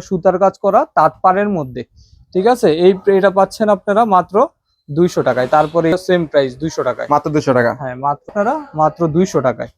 সুতার কাজ করা তাঁতপাড়ের মধ্যে। ঠিক আছে? এই এটা পাচ্ছেন আপনারা মাত্র দুইশো টাকায়। তারপরে সেম প্রাইস দুইশো টাকায়। মাত্র দুশো টাকা? হ্যাঁ মাত্র আপনারা মাত্র দুইশো টাকায়।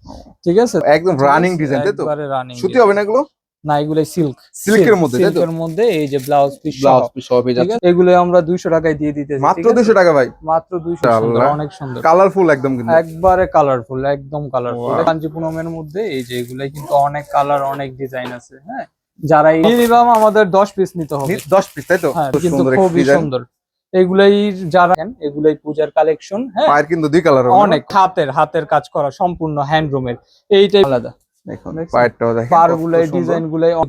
ঠিক আছে? একদম রানিং ডিজাইন তাই তো? রানিং সুতি হবে না এগুলো? না সিল্ক সিল্কের মধ্যে সিল্কের মধ্যে এই যে ব্লাউজ পিস ব্লাউজ পিস সব পেয়ে যাচ্ছে এগুলো আমরা দুইশো টাকায় দিয়ে দিতে মাত্র টাকা ভাই। মাত্র দুইশো আল্লাহ। অনেক সুন্দর। কালারফুল একদম কিন্তু। একবারে কালারফুল একদম কালারফুল. কাঞ্জিপুরমের মধ্যে এই যে এগুলাই কিন্তু অনেক কালার অনেক ডিজাইন আছে হ্যাঁ? যারা মিনিমাম আমাদের দশ পিস নিতে হবে। দশ পিস তাই তো? হ্যাঁ খুব কিন্তু সুন্দর খুবই সুন্দর। এগুলাই যারা এগুলাই পূজার কালেকশন হ্যাঁ? পায়ের কিন্তু দুই কালার অনেক হাতের হাতের কাজ করা সম্পূর্ণ হ্যান্ডলুমের এইটাই আলাদা।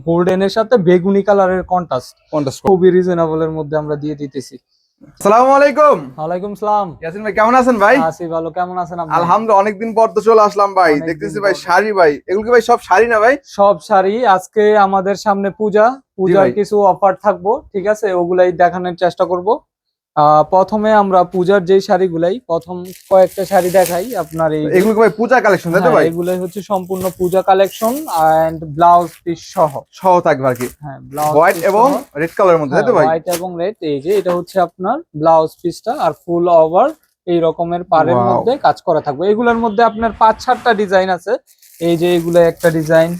গোল্ডেনের সাথে বেগুনি কালারের কন্ট্রাস্ট কন্টাস্ট খুবই রিজনেবল এর মধ্যে আমরা দিয়ে দিতেছি। আসসালামু আলাইকুম। ওয়ালাইকুম সালাম। ইয়াসিন ভাই কেমন আছেন ভাই? আছি ভালো কেমন আছেন আপনি? আলহামদুলিল্লাহ অনেকদিন পর তো চলে আসলাম ভাই। দেখতেছি ভাই শাড়ি ভাই। এগুলো কি ভাই সব শাড়ি না ভাই? সব শাড়ি আজকে আমাদের সামনে পূজা। পূজার কিছু অফার থাকব ঠিক আছে? ওগুলাই দেখানোর চেষ্টা করব। প্রথমে আমরা পূজার যেই শাড়িগুলাই প্রথম কয়েকটা শাড়ি দেখাই আপনার এই যে- এগুলো কি ভাই পূজা কালেকশন তাই তো হ্যাঁ, ভাই এগুলাই হচ্ছে সম্পূর্ণ Puja collection and blouse piece সহ সহ থাকবে আর কি হ্যাঁ ব্লাউজ হোয়াইট এবং রেড কালারের মধ্যে তাই তো ভাই হোয়াইট এবং রেড এই যে এটা হচ্ছে আপনার ব্লাউজ পিসটা আর ফুল ওভার এই রকমের পাড়ের Wow. মধ্যে কাজ করা থাকবে এগুলোর মধ্যে আপনার পাঁচ সাতটা ডিজাইন আছে এই যে এগুলো একটা ডিজাইন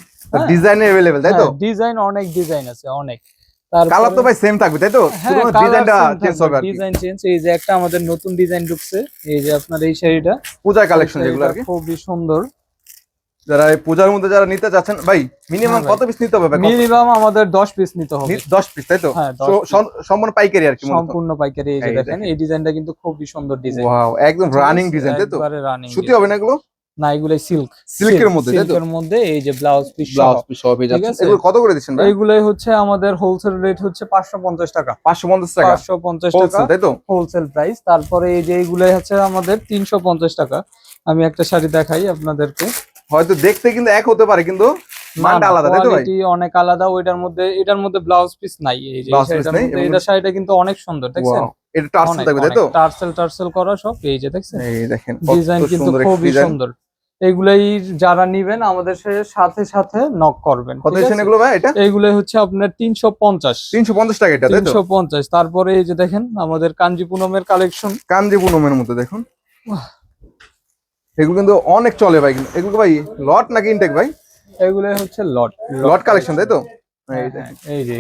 ডিজাইন अवेलेबल তাই তো ডিজাইন অনেক ডিজাইন আছে অনেক কালার তো ভাই সেম থাকবে তাই তো? হ্যাঁ, ডিজাইনটা চেঞ্জ হবে ডিজাইন চেঞ্জ এই যে একটা আমাদের নতুন ডিজাইন ঢুকছে এই যে আপনার এই শাড়িটা। পূজা কালেকশন যেগুলো আর কি। খুবই সুন্দর। যারা এই পূজার মধ্যে যারা নিতে চাচ্ছেন ভাই মিনিমাম হ্যাঁ কত পিস নিতে হবে মিনিমাম আমাদের দশ পিস নিতে হবে। নি- দশ পিস তাই তো? হ্যাঁ, সম্পূর্ণ পাইকারি আর কি সম্পূর্ণ পাইকারি এই যে দেখেন দেখেন। এই ডিজাইনটা কিন্তু খুবই সুন্দর ডিজাইন ওয়াও একদম রানিং ডিজাইন তাই তো? সুতি হবে না এগুলো? না এগুলো সিল্ক সিল্কের মধ্যে সিল্কের মধ্যে এই যে ব্লাউজ পিস ব্লাউজ পিস সব পেয়ে যাচ্ছে এগুলো কত করে দিচ্ছেন ভাই? এইগুলাই হচ্ছে আমাদের হোলসেল রেট হচ্ছে পাঁচশো পঞ্চাশ টাকা। পাঁচশো পঞ্চাশ টাকা? পাঁচশো পঞ্চাশ হোলসেল টাকা তাই তো? হোলসেল প্রাইস তারপরে এই যে এইগুলাই হচ্ছে আমাদের তিনশো পঞ্চাশ টাকা। আমি একটা শাড়ি দেখাই আপনাদেরকে। হয়তো দেখতে কিন্তু এক হতে পারে কিন্তু মানটা আলাদা তাই তো ভাই? কোয়ালিটি অনেক আলাদা ওইটার মধ্যে এটার মধ্যে ব্লাউজ পিস নাই। এই যে এটা শাড়িটা কিন্তু অনেক সুন্দর দেখছেন? এটা টার্সেল থাকবে তাই তো? টার্সেল টার্সেল করা সব এই যে দেখছেন? এই দেখেন ডিজাইন কিন্তু খুবই সুন্দর। এগুলাই যারা নিবেন আমাদের সাথে সাথে নক করবেন কত? এগুলো ভাই এটা? এইগুলাই হচ্ছে আপনার তিনশো পঞ্চাশ। তিনশো পঞ্চাশ টাকা এটা তাই তো? তিনশো পঞ্চাশ। তারপরে এই যে দেখেন আমাদের কাঞ্জি পুনমের কালেকশন কাঞ্জি পুনমের মধ্যে দেখুন। এগুলো কিন্তু অনেক চলে ভাই। এগুলো ভাই লট নাকি ইনটেক ভাই? এগুলো হচ্ছে লট লট কালেকশন তাই তো? এই যে। এই যে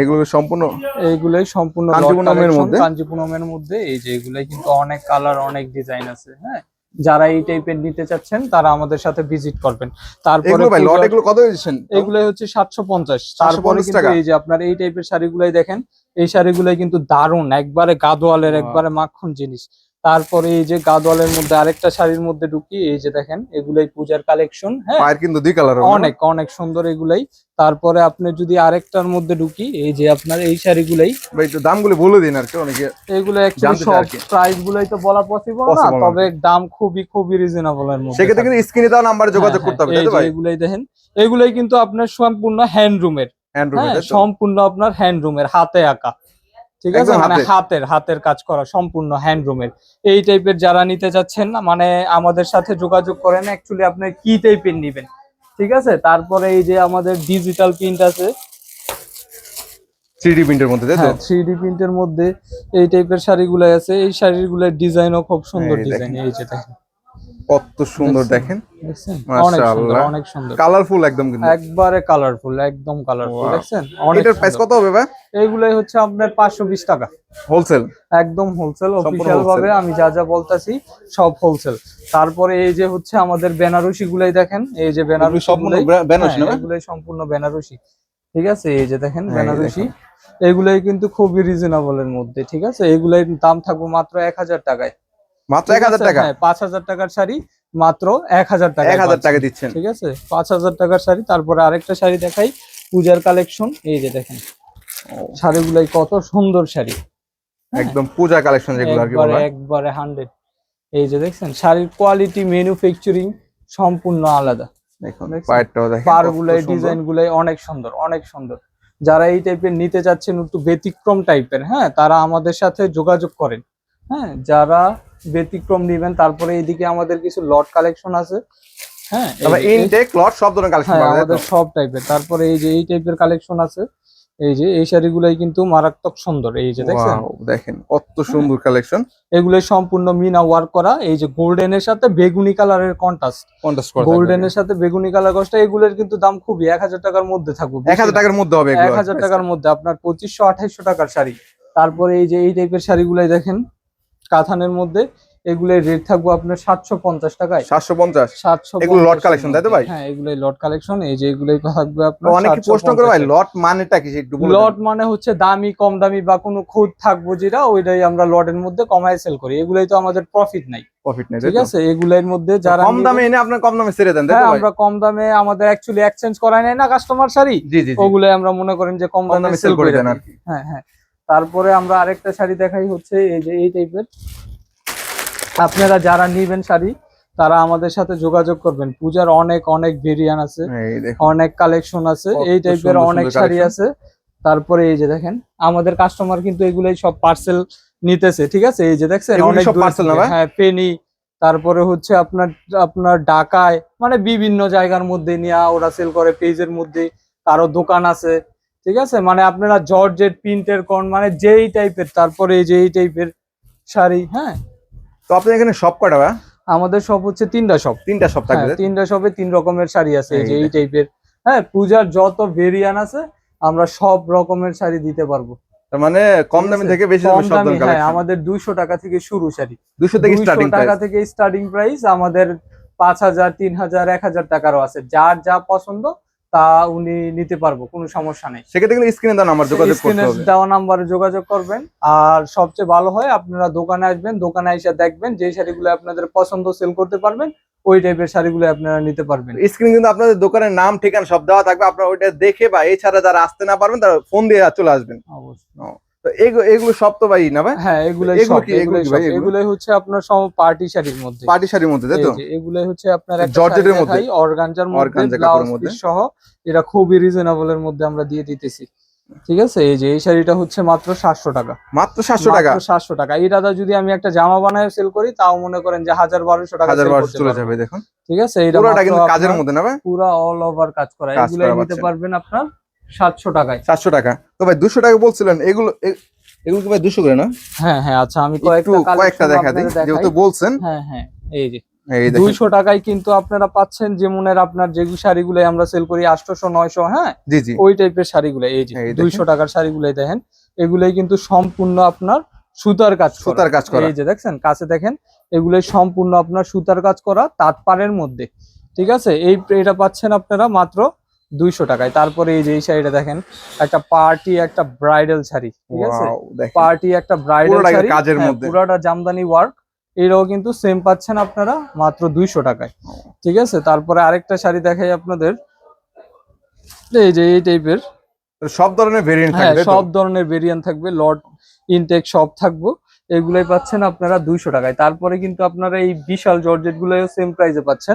এগুলো সম্পূর্ণ এইগুলাই সম্পূর্ণ কাঞ্জিপুনমের মধ্যে? কাঞ্জি পুনমের মধ্যে। এই যে এগুলাই কিন্তু অনেক কালার অনেক ডিজাইন আছে হ্যাঁ? যারা এই টাইপের নিতে চাচ্ছেন তারা আমাদের সাথে ভিজিট করবেন। তারপরে লট এগুলো কত দিচ্ছেন এগুলো হচ্ছে সাতশো পঞ্চাশ। তারপরে কিন্তু এই যে আপনার এই টাইপের শাড়িগুলাই দেখেন এই শাড়িগুলাই কিন্তু দারুণ একবারে গাদোয়ালের একবারে মাখন জিনিস। তারপরে এই যে গাদোয়ালের মধ্যে আরেকটা শাড়ির মধ্যে ঢুকি এই যে দেখেন এগুলাই পূজার কালেকশন হ্যাঁ? কিন্তু দুই কালার অনেক অনেক সুন্দর এগুলাই। তারপরে আপনি যদি আরেকটার মধ্যে ঢুকি এই যে আপনার এই শাড়িগুলাই। ভাই একটু দামগুলো বলে দিন আর কি অনেকে এগুলো সব প্রাইস গুলাই তো বলা পসিবল না তবে দাম খুবই খুবই রিজনেবল এর মধ্যে সেক্ষেত্রে কিন্তু স্ক্রিনে দেওয়া নাম্বারে যোগাযোগ হ্যাঁ, করতে হবে হ্যাঁ, তাই তো ভাই? এগুলাই দেখেন এগুলাই কিন্তু আপনার সম্পূর্ণ হ্যান্ডরুমের হ্যাঁ সম্পূর্ণ আপনার হ্যান্ডরুমের হাতে আঁকা। ঠিক আছে? মানে হাতের। হাতের কাজ করা সম্পূর্ণ হ্যান্ডরুমের এই টাইপের যারা নিতে চাচ্ছেন না মানে আমাদের সাথে যোগাযোগ করেন অ্যাকচুয়ালি আপনি কি টাইপের নিবেন? ঠিক আছে? তারপরে এই যে আমাদের ডিজিটাল প্রিন্ট আছে। 3D প্রিন্টের মধ্যে তাই তো? হ্যাঁ থ্রি প্রিন্টের মধ্যে এই টাইপের শাড়িগুলো আছে। এই শাড়িগুলোর ডিজাইনও খুব সুন্দর ডিজাইন এই যে দেখেন। কত সুন্দর দেখেন। অনেক সুন্দর মাশাআল্লাহ। অনেক সুন্দর। কালারফুল একদম কিন্তু। একবারে কালারফুল একদম কালারফুল. দেখছেন? এটার প্রাইস কত হবে ভাই? এইগুলাই হচ্ছে আপনার পাঁচশো বিশ টাকা। হোলসেল একদম হোলসেল অফিসিয়াল ভাবে আমি যা যা বলতাছি সব হোলসেল তারপরে এই যে হচ্ছে আমাদের বেনারসি গুলাই দেখেন এই যে বেনারসি সম্পূর্ণ বেনারসি না হ্যাঁ, এগুলাই সম্পূর্ণ বেনারসি। ঠিক আছে? এই যে দেখেন হ্যাঁ, বেনারসি। এগুলাই কিন্তু খুবই রিজনেবল এর মধ্যে ঠিক আছে? এগুলাই দাম থাকবে মাত্র এক হাজার টাকায়। মাত্র এক হাজার টাকা। হ্যাঁ, পাঁচ হাজার টাকার শাড়ি মাত্র এক হাজার টাকা এক হাজার টাকা দিচ্ছেন। ঠিক আছে পাঁচ হাজার টাকার শাড়ি তারপরে আরেকটা শাড়ি দেখাই পূজার কালেকশন। এই যে দেখেন শাড়িগুলাই কত সুন্দর শাড়ি। একদম পূজা কালেকশন যেগুলো আর কি একবারে বলা একবারে হান্ড্রেড। এই যে দেখছেন শাড়ির কোয়ালিটি ম্যানুফ্যাকচারিং সম্পূর্ণ আলাদা। দেখুন পায়েরটাও দেখেন পার কত ডিজাইন গুলাই অনেক সুন্দর অনেক সুন্দর। যারা এই টাইপের নিতে চাচ্ছেন একটু ব্যতিক্রম টাইপের হ্যাঁ তারা আমাদের সাথে যোগাযোগ করেন। হ্যাঁ যারা ব্যতিক্রম নিবেন তারপরে এইদিকে আমাদের কিছু লট কালেকশন আছে। হ্যাঁ এই ইনটেক লট সব ধরনের কালেকশন হ্যাঁ পাওয়া যায় আমাদের সব টাইপের তারপরে এই যে এই টাইপের কালেকশন আছে এই যে এই শাড়িগুলাই কিন্তু মারাত্মক সুন্দর এই যে দেখেন কত সুন্দর কালেকশন এগুলো সম্পূর্ণ মিনা ওয়ার্ক করা এই যে গোল্ডেনের সাথে বেগুনি কালারের কন্ট্রাস্ট কন্টাস্ট করা গোল্ডেনের সাথে বেগুনি কালার এগুলোর কিন্তু দাম খুবই এক হাজার টাকার মধ্যে থাকবে এক হাজার টাকার মধ্যে হবে এক এগুলো হাজার টাকার মধ্যে আপনার পঁচিশশো আঠাইশশো টাকার শাড়ি। তারপরে এই যে এই টাইপের শাড়িগুলাই দেখেন কাথানের মধ্যে এগুলো রেট থাকব আপনার সাতশো পঞ্চাশ টাকায়। সাতশো পঞ্চাশ? সাতশো এগুলো lot collection, তাই তো ভাই? হ্যাঁ এগুলোই লট কালেকশন এই যে এগুলোই থাকবে আপনার অনেকে প্রশ্ন করে ভাই লট মানেটা কি? লট মানে হচ্ছে দামি কম দামি বা কোনো খুদ থাকব যেটা ওইটাই আমরা লটের মধ্যে কমায় সেল করি। এগুলোই তো আমাদের প্রফিট নাই। প্রফিট নেই ঠিক আছে? এগুলোর মধ্যে যারা কম দামে এনে আপনার কম দামে ছেড়ে দেন হ্যাঁ আমরা কম দামে আমাদের অ্যাকচুয়ালি এক্সচেঞ্জ করায় নেয় না কাস্টমার শাড়ি জি জি জি। ওগুলোই আমরা মনে করেন যে কম দামে সেল করে দেন দেন আর কি। হ্যাঁ হ্যাঁ। তারপরে আমরা আরেকটা শাড়ি দেখাই হচ্ছে এই যে এই টাইপের আপনারা যারা নিবেন শাড়ি তারা আমাদের সাথে যোগাযোগ করবেন। পূজার অনেক অনেক ভেরিয়ান আছে অনেক কালেকশন আছে এই টাইপের অনেক শাড়ি আছে। তারপরে এই যে দেখেন আমাদের কাস্টমার কিন্তু এগুলোই সব পার্সেল নিতেছে ঠিক আছে? এই যে দেখছেন অনেক। ভাই? হ্যাঁ পেনি তারপরে হচ্ছে আপনার আপনার ঢাকায় মানে বিভিন্ন জায়গার মধ্যে নিয়ে ওরা সেল করে পেজের মধ্যে। কারও দোকান আছে ঠিক আছে? মানে আপনারা জর্জেট প্রিন্টের কোন মানে যেই টাইপের তারপরে এই যে এই টাইপের শাড়ি হ্যাঁ? তো আপনার এখানে সব কটা? আমাদের সব হচ্ছে তিনটা শপ তিনটা সব থাকবে হ্যাঁ? তিনটা শপে তিন রকমের শাড়ি আছে এই যে এই টাইপের হ্যাঁ পূজার যত ভেরিয়ান আছে আমরা সব রকমের শাড়ি দিতে পারব। তার মানে কম দামি থেকে বেশি দামি হ্যাঁ আমাদের দুইশো টাকা থেকে শুরু শাড়ি। 200 থেকে 200 স্টার্টিং টাকা থেকে স্টার্টিং প্রাইস আমাদের পাঁচ হাজার তিন হাজার এক হাজার টাকারও আছে। যার যা পছন্দ তা উনি নিতে পারব কোনো সমস্যা নেই। সেক্ষেত্রে কিন্তু স্ক্রিনে দেওয়া নাম্বার যোগাযোগ করতে স্ক্রিনে হবে। দেওয়া নাম্বারে যোগাযোগ করবেন। আর সবচেয়ে ভালো হয় আপনারা দোকানে আসবেন দোকানে এসে দেখবেন যে শাড়িগুলো আপনাদের পছন্দ সেল করতে পারবেন ওই টাইপের শাড়িগুলো আপনারা নিতে পারবেন। স্ক্রিনে কিন্তু আপনাদের দোকানের নাম ঠিকানা সব দেওয়া থাকবে। আপনারা ওইটা দেখে বা এছাড়া যারা আসতে না পারবেন তারা ফোন দিয়ে চলে আসবেন। অবশ্যই। তো এগুলো এগুলো সব তো ভাই না ভাই? হ্যাঁ এগুলাই এগুলো কি? এগুলো এগুলাই ভাই? এগুলাই হচ্ছে আপনার সব পার্টি শাড়ির মধ্যে। পার্টি শাড়ির মধ্যে তাই তো? এগুলাই হচ্ছে আপনার জর্জেটের মধ্যে? অর্গানজার মধ্যে ব্লাউজ? পিস সহ এটা খুবই রিজনেবল এর মধ্যে আমরা দিয়ে দিতেছি। ঠিক আছে? এই যে এই শাড়িটা হচ্ছে মাত্র সাতশো টাকা। মাত্র সাতশো টাকা? সাতশো টাকা। এই দাদা যদি আমি একটা জামা বানায় সেল করি তাও মনে করেন যে হাজার বারোশো টাকা হাজার বারোশো চলে যাবে দেখুন। ঠিক আছে? মাত্র কিন্তু কাজের মধ্যে না পুরা অল ওভার কাজ করা। এগুলো নিতে পারবেন আপনার সাতশো টাকায়। সাতশো টাকা। তো ভাই দুশো টাকা বলছিলেন এগুলো এগুলো কি ভাই দুশো করে না? হ্যাঁ হ্যাঁ আচ্ছা আমি কয়েকটা কয়েকটা দেখা দিই যেহেতু বলছেন। হ্যাঁ হ্যাঁ এই যে। দুইশো টাকায় কিন্তু আপনারা পাচ্ছেন যেমনের আপনার যে শাড়িগুলো আমরা সেল করি আটশোশো নয়শো হ্যাঁ? জি জি। ওই টাইপের শাড়িগুলো এই যে। দুইশো টাকার শাড়িগুলোই দেখেন। এগুলোই কিন্তু সম্পূর্ণ আপনার সুতার কাজ সুতার কাজ করা। এই যে দেখছেন কাছে দেখেন এগুলোই সম্পূর্ণ আপনার সুতার কাজ করা তাঁত পাড়ের মধ্যে। ঠিক আছে? এই এটা পাচ্ছেন আপনারা মাত্র দুইশো টাকায়। তারপরে এই যে এই শাড়িটা দেখেন একটা পার্টি একটা ব্রাইডাল শাড়ি ঠিক আছে? পার্টি একটা ব্রাইডাল শাড়ি। কাজের হ্যাঁ, মধ্যে। পুরোটা জামদানি ওয়ার্ক। এটাও কিন্তু সেম পাচ্ছেন আপনারা মাত্র দুইশো টাকায় ঠিক আছে? তারপরে আরেকটা শাড়ি দেখাই আপনাদের। এই যে এই টাইপের সব ধরনের ভেরিয়েন্ট হ্যাঁ থাকবে সব ধরনের ভেরিয়েন্ট থাকবে। লট ইনটেক সব থাকব। এগুলাই পাচ্ছেন আপনারা দুইশো টাকায়। তারপরে কিন্তু আপনারা এই বিশাল জর্জেট গুলোও সেম প্রাইসে পাচ্ছেন।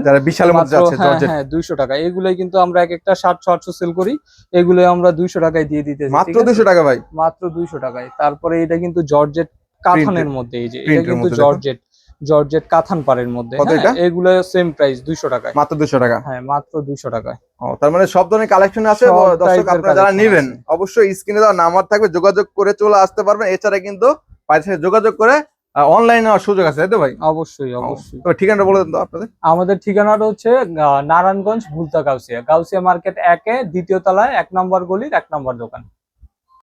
যাচ্ছে হ্যাঁ হ্যাঁ দুইশো টাকা এগুলাই কিন্তু আমরা এক একটা সাতশো আটশো সেল করি। এগুলো আমরা দুইশো টাকায় দিয়ে দিতে মাত্র দুশো টাকা ভাই। মাত্র দুইশো টাকায়। তারপরে এটা কিন্তু জর্জেট কাথানের মধ্যে এই যে এটা কিন্তু জর্জেট জর্জেট কাথান পাড়ের মধ্যে। হ্যাঁ, এগুলো সেম প্রাইস দুইশো টাকায়। মাত্র দুশো টাকা। হ্যাঁ মাত্র দুইশো টাকায়। ও, তার মানে সব ধরনের কালেকশন আছে দর্শক আপনারা যারা নেবেন অবশ্যই স্ক্রিনে দেওয়া নাম্বার থাকবে যোগাযোগ করে চলে আসতে পারবেন। এছাড়া কিন্তু বাইরের সাথে যোগাযোগ করে অনলাইনে সুযোগ আছে তাই তো ভাই? অবশ্যই অবশ্যই। তো ঠিকানাটা বলে দেন তো আপনাদের। আমাদের ঠিকানাটা হচ্ছে নারায়ণগঞ্জ ভুলতা গাউসিয়া। গাউসিয়া মার্কেট একে দ্বিতীয় তলায় এক নম্বর গলির এক নম্বর দোকান।